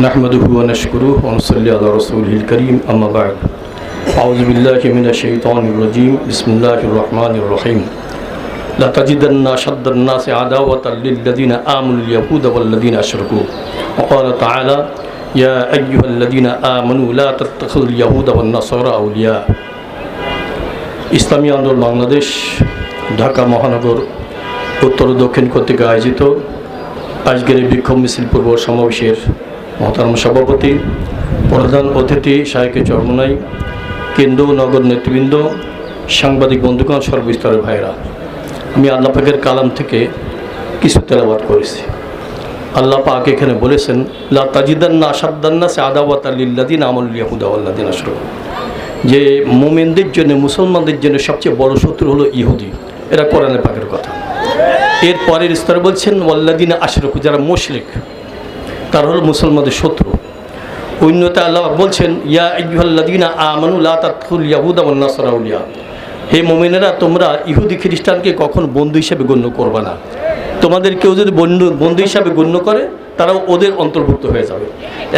نحمده ونشكره ونصلي على رسوله الكريم أما بعد أعوذ بالله من الشيطان الرجيم بسم الله الرحمن الرحيم لتجدن أشد الناس عداوة للذين آمنوا اليهود والذين أشركوا وقال تعالى يا أيها الذين آمنوا لا تتخذوا اليهود والنصارى أولياء ইসলামী আন্দোলন বাংলাদেশ ঢাকা মহানগর উত্তর ও দক্ষিণ কর্তৃক আয়োজিত আজকের এই বিক্ষোভ মিছিল পূর্ব সমাবেশের মহতারাম সভাপতি, প্রধান অতিথি শাহেকে চরমনাই কেন্দ্র নগর নেতৃবৃন্দ, সাংবাদিক বন্ধুগণ, সর্বস্তরের ভাইরা আমি আল্লাহ পাকের কালাম থেকে কিছু তেলাবাদ করেছি। আল্লাহ পাক এখানে বলেছেন, লা তাজিদান্না আসাদ্দান্না সে আদাওয়াত আল্লিল্লাদিন আমল ইয়াহুদা আল্লাদিন আশরফ যে মোমেনদের জন্য, মুসলমানদের জন্য সবচেয়ে বড় শত্রু হলো ইহুদি। এরা কোরআনে পাকের কথা। এর পরের স্তরে বলছেন ওয়াল্লাদিন আশরফ যারা মুশরিক। তার হলো মুসলমানদের শত্রু। অন্যতা আল্লাহ বলছেন, ইয়া ইহুল্লাদিনা আমানু, লা তাদখুল ইয়াহুদা ওয়ান নাসরা আউলিয়া হে মোমেনেরা, তোমরা ইহুদি খ্রিস্টানকে কখন বন্ধু হিসেবে গণ্য করবে না। তোমাদের কেউ যদি বন্ধু বন্ধু হিসাবে গণ্য করে, তারাও ওদের অন্তর্ভুক্ত হয়ে যাবে।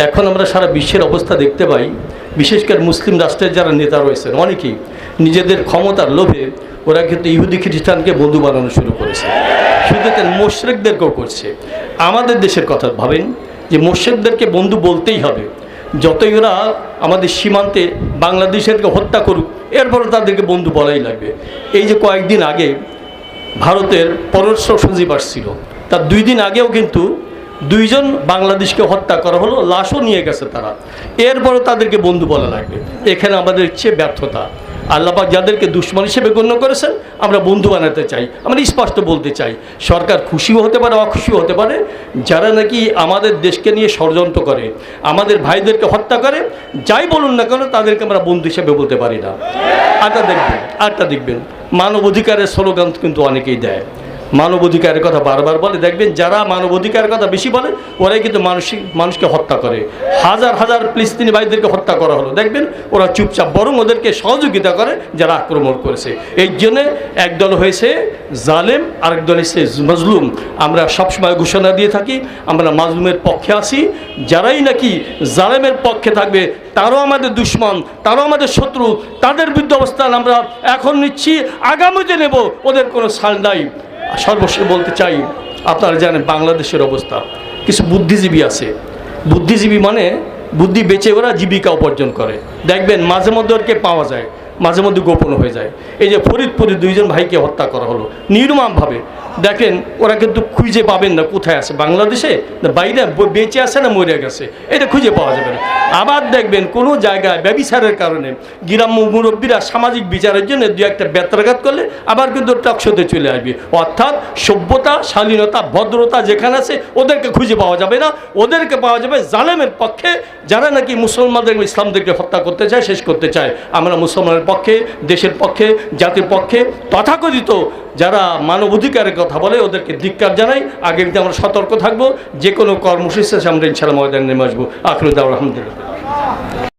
এখন আমরা সারা বিশ্বের অবস্থা দেখতে পাই, বিশেষ করে মুসলিম রাষ্ট্রের যারা নেতা রয়েছেন, অনেকেই নিজেদের ক্ষমতার লোভে ওরা কিন্তু ইহুদি খ্রিস্টানকে বন্ধু বানানো শুরু করেছে। শুধু মোশরেকদেরকেও করছে। আমাদের দেশের কথা ভাবেন যে মোর্শেকদেরকে বন্ধু বলতেই হবে। যতই ওরা আমাদের সীমান্তে বাংলাদেশেরকে হত্যা করুক, এরপরও তাদেরকে বন্ধু বলাই লাগবে। এই যে কয়েকদিন আগে ভারতের পররাষ্ট্র সচিব আসছিল, তার দুই দিন আগেও কিন্তু দুইজন বাংলাদেশকে হত্যা করা হলো, লাশও নিয়ে গেছে তারা। এরপরও তাদেরকে বন্ধু বলা লাগবে। এখানে আমাদের ইচ্ছে ব্যর্থতা। আল্লাপাক যাদেরকে দুশ্মন হিসেবে গণ্য করেছেন, আমরা বন্ধু বানাতে চাই, আমরা স্পষ্ট বলতে চাই, সরকার খুশিও হতে পারে, অখুশিও হতে পারে, যারা নাকি আমাদের দেশকে নিয়ে ষড়যন্ত্র করে, আমাদের ভাইদেরকে হত্যা করে, যাই বলুন না কেন, তাদেরকে আমরা বন্ধু হিসেবে বলতে পারি না। আরটা দেখবেন আরটা দেখবেন, মানব অধিকারের স্লোগান কিন্তু অনেকেই দেয়। মানব অধিকারের কথা বারবার বলে। দেখবেন যারা মানব অধিকারের কথা বেশি বলে, ওরাই কিন্তু মানসিক মানুষকে হত্যা করে। হাজার হাজার ফিলিস্তিনি ভাইদেরকে হত্যা করা হলো। দেখবেন ওরা চুপচাপ বরং ওদেরকে সহযোগিতা করে যারা আক্রমণ করেছে। এই জন্যে একদল হয়েছে জালেম, আরেক দল হয়েছে মজলুম। আমরা সবসময় ঘোষণা দিয়ে থাকি, আমরা মাজলুমের পক্ষে আসি যারাই নাকি জালেমের পক্ষে থাকবে, তারও আমাদের দুশ্মন, তারও আমাদের শত্রু, তাদের বিরুদ্ধে অবস্থান আমরা এখন নিচ্ছি, আগামীতে নেব, ওদের কোনো সাল নাই। সর্বশেষ বলতে চাই, আপনারা জানেন বাংলাদেশের অবস্থা। কিছু বুদ্ধিজীবী আছে। বুদ্ধিজীবী মানে বুদ্ধি বেঁচে ওরা জীবিকা উপার্জন করে। দেখবেন মাঝে মধ্যে ওরকে পাওয়া যায়, মাঝে মধ্যে গোপন হয়ে যায়। এই যে ফরিদপুরে দুইজন ভাইকে হত্যা করা হলো, নির্মমভাবে। দেখেন, ওরা কিন্তু খুঁজে পাবেন না কোথায় আছে, বাংলাদেশে না বাইরে বেঁচে আছে না মরে গেছে, এটা খুঁজে পাওয়া যাবে না। আবার দেখবেন, কোনো জায়গায় ব্যবিচারের কারণে গ্রাম্য মুরব্বীরা সামাজিক বিচারের জন্য দু একটা ব্যত্রাঘাত করলে আবার কিন্তু টকশোতে চলে আসবে। অর্থাৎ সভ্যতা, শালীনতা, ভদ্রতা যেখানে আছে, ওদেরকে খুঁজে পাওয়া যাবে না। ওদেরকে পাওয়া যাবে জালেমের পক্ষে, যারা নাকি মুসলমানদের ইসলামদেরকে হত্যা করতে চায়, শেষ করতে চায়। আমরা মুসলমানের পক্ষে, দেশের পক্ষে, জাতির পক্ষে, তথাকথিত যারা মানব অধিকারের কথা বলে, ওদেরকে ধিক্কার জানাই। আগামীতে আমরা সতর্ক থাকব। যে কোনো কর্মসূচি আমরা ইনশাল্লাহ ময়দানে নেমে আসব। আখরুদ্দাহ আলহামদুলিল্লাহ।